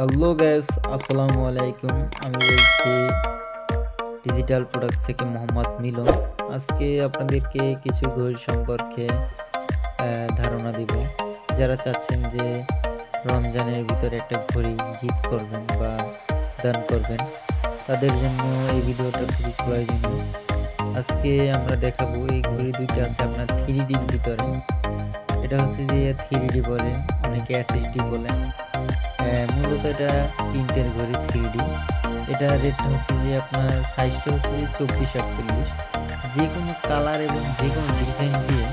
Hello gas আসসালামু আলাইকুম আমি বলছি ডিজিটাল প্রোডাক্ট থেকে মোহাম্মদ মিলন। আজকে আপনাদেরকে কিছু ঘড়ি সম্পর্কে ধারণা দিব। যারা চাচ্ছেন যে রমজানের ভিতরে একটা ঘড়ি গিফট করবেন বা দান করবেন তাদের জন্য এই ভিডিওটা খুবই প্রয়োজনীয়। আজকে আমরা দেখাবো এই ঘড়ি দুইটা আছে আপনার থ্রি ডির ভিতরে। এটা হচ্ছে যে থ্রি ডি বলে অনেকে এসএসডি বলে। আহ, মূলত এটা প্রিন্টের ঘড়ি থ্রি ডি এটা রেটটা হচ্ছে যে আপনার সাইজটা হচ্ছে যে চব্বিশ আটচল্লিশ। যে কোনো কালার এবং যে কোনো ডিজাইন দিয়ে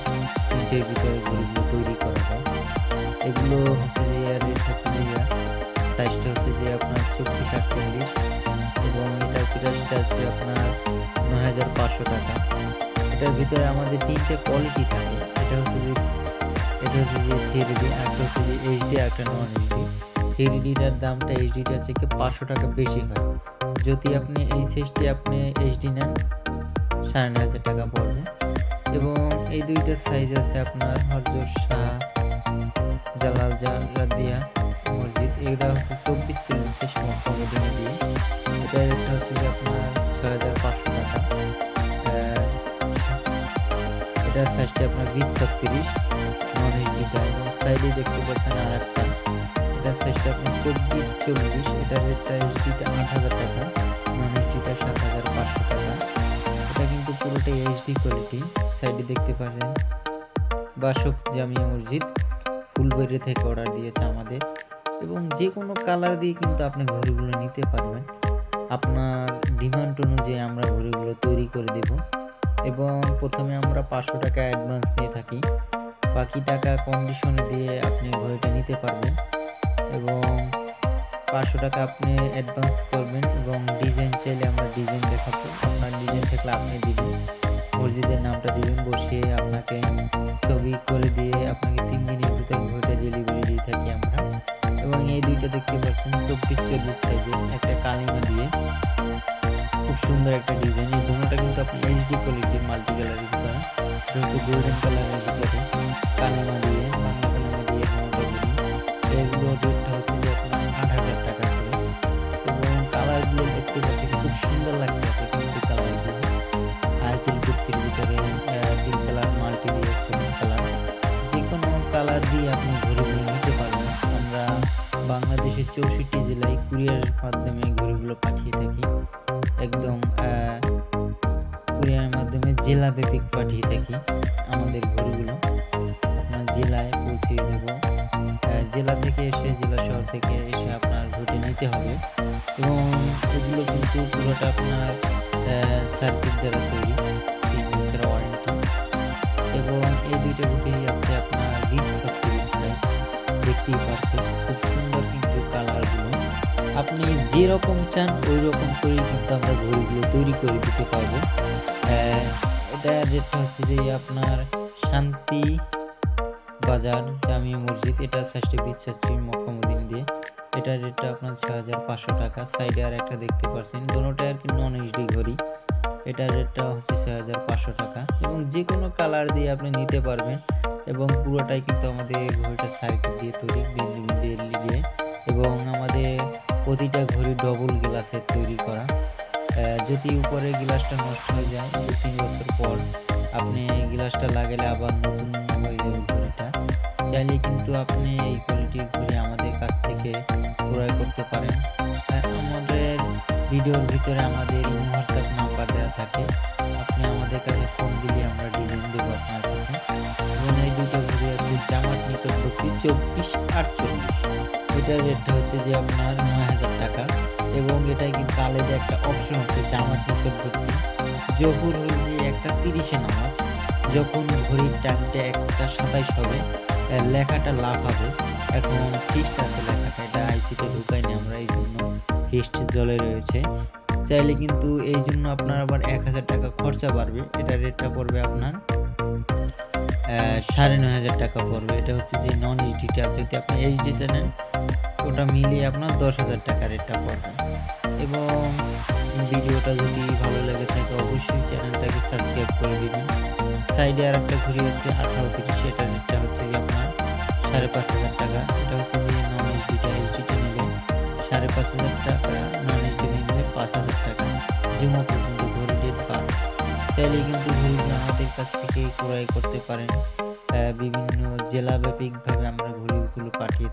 প্রিন্টের ভিতরে ঘড়িগুলো তৈরি করা যায়। এগুলো হচ্ছে যে রেট হচ্ছে যে সাইজটা হচ্ছে যে আপনার চব্বিশ আটচল্লিশ এবং এটার প্রাইসটা আছে আপনার নয় হাজার পাঁচশো টাকা। এটার ভিতরে আমাদের তিনটে কোয়ালিটি থাকে। এটা হচ্ছে যে, এটা হচ্ছে যে থ্রি ডি একটা হচ্ছে যে এইচডি একটা নন এইচডি থ্রি ডিটার দামটা এইচডিটার থেকে পাঁচশো টাকা বেশি হয়। যদি আপনি এই সাইজটি আপনি এইচডি নেন, সাড়ে নয় হাজার টাকা পড়বে। এবং এই দুইটা সাইজ আছে আপনার হরজত শাহ, জালাল জালাদিয়া মসজিদ। এগুলো হচ্ছে চব্বিশ চল্লিশের মদিনে দিয়ে। এটা হচ্ছে যে আপনার ছয় হাজার পাঁচশো টাকা। এটার সাইজটা আপনার বিশ ছত্রিশ। নন এইচডিটা এবং সাইডে দেখতে পাচ্ছেন আর একটা এটার সাইজটা আপনার চব্বিশ চল্লিশ এটার রেটটা এইচডিটা আট হাজার টাকা নন এইচডিটা সাত হাজার পাঁচশো টাকা। এটা কিন্তু পুরোটাই এইচডি কোয়ালিটি সাইডে দেখতে পারেন বাসক জামিয়া মসজিদ ফুলবাড়ি থেকে অর্ডার দিয়েছে আমাদের। এবং যে কোনো কালার দিয়ে কিন্তু আপনি ঘড়িগুলো নিতে পারবেন। আপনার ডিমান্ড অনুযায়ী আমরা ঘড়িগুলো তৈরি করে দেব। এবং প্রথমে আমরা পাঁচশো টাকা অ্যাডভান্স নিয়ে থাকি। বাকি টাকা কন্ডিশনে দিয়ে আপনি ঘড়িটা নিতে পারবেন। এবং পাঁচশো টাকা আপনি অ্যাডভান্স করবেন এবং ডিজাইন চাইলে আমরা ডিজাইন দেখাবো। আপনার ডিজাইন থাকলে আপনি দিবেন। মসজিদের নামটা দিবেন, বসিয়ে আপনাকে ছবি করে দিয়ে আপনাকে তিন দিনের ভিতরে ঘড়িটা ডেলিভারি দিয়ে থাকি আমরা। এবং এই দুইটা দেখতে পাচ্ছেন, চব্বিশ চল্লিশ সাইজের একটা কালিমা দিয়ে। খুব সুন্দর একটা ডিজাইন এই দুটোটা কিন্তু আপনি এইচডি কোয়ালিটির মাল্টি কালারের ভিতরে যেহেতু গোল্ডেন কালারের ভিতরে কালিমা দিয়ে, বাংলা কালিমা দিয়ে দুটোটা বলি এগুলো বাংলাদেশের চৌষট্টি জেলায় কুরিয়ারের মাধ্যমে ঘড়িগুলো পাঠিয়ে থাকি। একদম কুরিয়ারের মাধ্যমে জেলা ব্যাপিক পাঠিয়ে থাকি আমাদের ঘড়িগুলো। আপনার জেলায় পৌঁছিয়ে দেব। জেলা থেকে এসে, জেলা শহর থেকে এসে আপনার ঘড়ি নিতে হবে। এবং এগুলো কিন্তু পুরোটা আপনার সার্কিট দ্বারা তৈরি। এবং এই দুইটা ঘড়ি আপনি যেরকম চান, ওই রকম করে কিন্তু আমরা ঘড়িগুলো তৈরি করে দিতে পারব। এটা যেটা হচ্ছে যে আপনার শান্তি বাজার, জামিয়া মসজিদ, এটা সাইজটা বিশ্বাসী মক্কামুদ্দিন দিয়ে। এটার রেটটা আপনার ছ হাজার পাঁচশো টাকা। সাইডে আর একটা দেখতে পাচ্ছেন দোনোটাই আর কি নন এইচডি ঘড়ি। এটার রেটটা হচ্ছে ছ হাজার পাঁচশো টাকা। এবং যে কোনো কালার দিয়ে আপনি নিতে পারবেন এবং পুরোটাই কিন্তু আমাদের ঘড়িটা সার্কিট দিয়ে তৈরি দিয়ে। এবং আমাদের প্রতিটা ঘড়ি ডবল গ্লাসের তৈরি করা। যদি উপরে গ্লাসটা নষ্ট হয়ে যায় দু তিন বছর পর আপনি গ্লাসটা লাগালে আবার নতুন হয়ে যাবে ঘড়িটা। চাইলে কিন্তু আপনি এই কোয়ালিটির ঘড়ি আমাদের কাছ থেকে ক্রয় করতে পারেন। আহ, আমাদের ভিডিওর ভিতরে আমাদের হোয়াটসঅ্যাপ নাম্বার দেওয়া থাকে। আপনি আমাদের কাছে ফোন দিলে আমরা ডিজাইন দেবো আপনার কাছে। এবং এই দুটো ঘড়ি আছে জামাত নিকটবর্তী চব্বিশ আটচল্লিশ এটার রেটটা হচ্ছে যে আপনার নয় হাজার টাকা এবং এটাই কিন্তু আলাদা একটা অপশন হচ্ছে জামাত নিকটবর্তী জহুর হলে একটা তিরিশে নামাজ। যখন ঘড়ির টাইমটা একটা সাতাইশ হবে। লেখাটা লাভ হবে। এখন ফিক্সড আছে লেখাটা, এটা আইসিতে ঢুকাইনি আমরা, এই জন্য ফিক্সড জলে রয়েছে। চাইলে কিন্তু এই জন্য আপনার আবার এক হাজার টাকা খরচা বাড়বে। এটা রেটটা পড়বে আপনার সাড়ে নয় হাজার টাকা পড়বে। এটা হচ্ছে যে নন এইচডিটা যদি আপনি এইচডিটা নেন ওটা মিলিয়ে আপনার দশ হাজার টাকা রেটটা পড়বে। এবং ভিডিওটা যদি ভালো লাগে থাকে, অবশ্যই চ্যানেলটাকে সাবস্ক্রাইব করে দেবেন। সাইডে আর একটা ঘুরে হচ্ছে আঠারো তিরিশ, এটা রেটটা হচ্ছে আপনার সাড়ে পাঁচ হাজার টাকা। এটা হচ্ছে নন এসডিটা এলজিটা নেবেন। সাড়ে পাঁচ হাজার টাকা নন এসডি নেবে পাঁচ হাজার টাকা। জুমো পর্যন্ত ঘুরে ডেট পান। চাইলে কিন্তু ঘড়িগুলো আমাদের কাছ থেকে ক্রয় করতে পারেন। বিভিন্ন জেলাব্যাপিকভাবে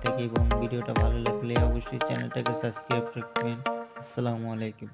থাকি এবং ভিডিওটা ভালো লাগলে অবশ্যই চ্যানেলটাকে সাবস্ক্রাইব রাখবেন। আসসালামু আলাইকুম।